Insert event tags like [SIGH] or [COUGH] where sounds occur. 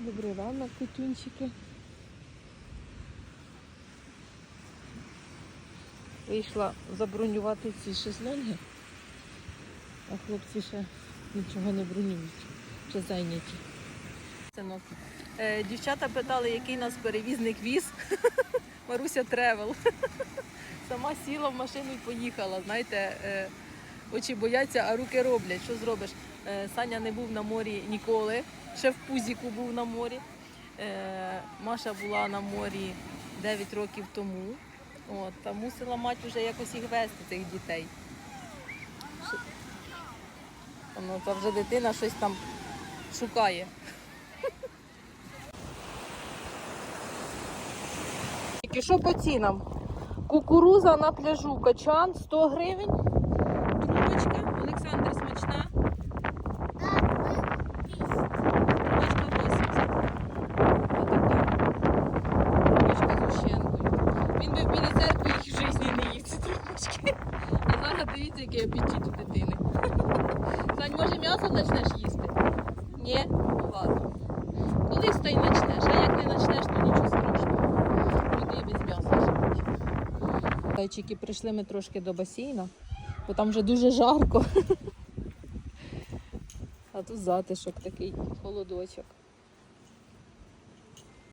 Добрий ранок, кутюнчики. Вийшла забронювати ці шезлонги, а хлопці ще нічого не бронюють, ще зайняті. Е, дівчата питали, який нас перевізник віз. [LAUGHS] Маруся Тревел. [LAUGHS] Сама сіла в машину і поїхала. Знаєте, е, очі бояться, а руки роблять. Що зробиш? Е, Саня не був на морі ніколи. Ще в Пузіку був на морі. Е, Маша була на морі 9 років тому. От, та мусила мати вже якось їх вести, цих дітей. Ну, та вже дитина щось там шукає. Що по цінам? Кукуруза на пляжу качан 100 гривень. Трубочка, Олександр смачна. Трубочка 80. Отака. Трубочка з ущенкою. Він би в білій церкві їх житті не їв ці дивіться, який апетит у дитини. Сань, може м'ясо почнеш їсти? Ні? Ладно. Колись та й почнеш, а як не почнеш, то нічого страшного. Люди без м'яса живуть. Зайчики, прийшли ми трошки до басейну, бо там вже дуже жарко. А тут затишок такий, холодочок.